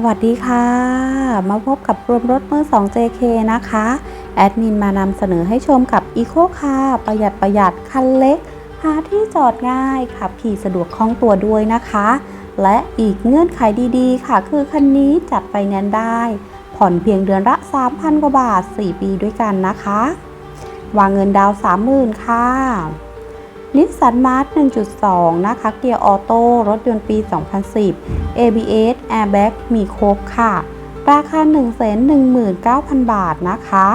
สวัสดีค่ะ มาพบกับรวมรถมือ 2 JK นะคะ แอดมินมานำเสนอให้ชมกับ Eco Car ประหยัดประหยัดคันเล็ก หาที่จอดง่ายขับขี่สะดวกคล่องตัวด้วยนะคะ และอีกเงื่อนไขดีๆ ค่ะ คือคันนี้จัดไฟแนนซ์ได้ ผ่อนเพียงเดือนละ 3,000 กว่าบาท 4 ปีด้วยกันนะคะ วางเงินดาวน์30,000 ค่ะ นิสสันมาร์ท1.2 นะคะ เกียร์ออโต้ รถยนต์ปี 2010 ABS Airbag มีครบค่ะ ราคา 119,000 บาทนะคะ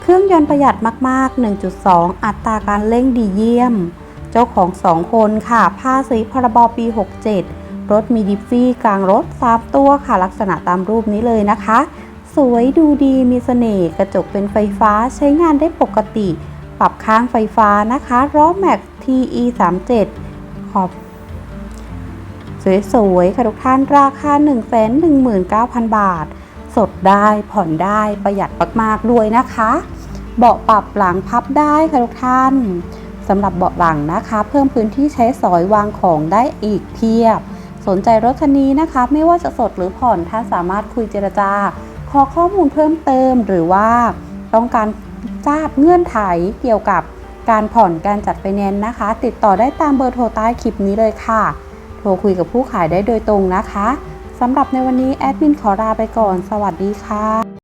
เครื่องยนต์ประหยัดมาก ๆ 1.2 อัตราการเร่งดีเยี่ยม เจ้าของ 2 คนค่ะ ภาษีพรบปี 67 รถมีดิฟฟี่กลางรถ 3 ตัวค่ะ ลักษณะตามรูปนี้เลยนะคะ สวยดูดีมีเสน่ห์ กระจกเป็นไฟฟ้าใช้งานได้ปกติ ปรับข้างไฟฟ้านะคะล้อแม็ก TE 3 7ขอบ สวยๆ ค่ะทุกท่านราคา 119,000 บาท สดได้ผ่อนได้ประหยัดมากๆด้วยนะคะ เบาะปรับหลังพับได้ค่ะทุกท่านสำหรับเบาะหลังนะคะ เพิ่มพื้นที่ใช้สอยวางของได้อีกเพียบ สนใจรถคันนี้นะคะ ไม่ว่าจะสดหรือผ่อนท่านสามารถคุยเจรจา ขอข้อมูลเพิ่มเติมหรือว่าต้องการ ทราบเงื่อนไขเกี่ยวกับการผ่อนการจัดไฟแนนซ์นะคะ ติดต่อได้ตามเบอร์โทรใต้คลิปนี้เลยค่ะ โทรคุยกับผู้ขายได้โดยตรงนะคะสำหรับในวันนี้แอดมินขอลาไปก่อน สวัสดีค่ะ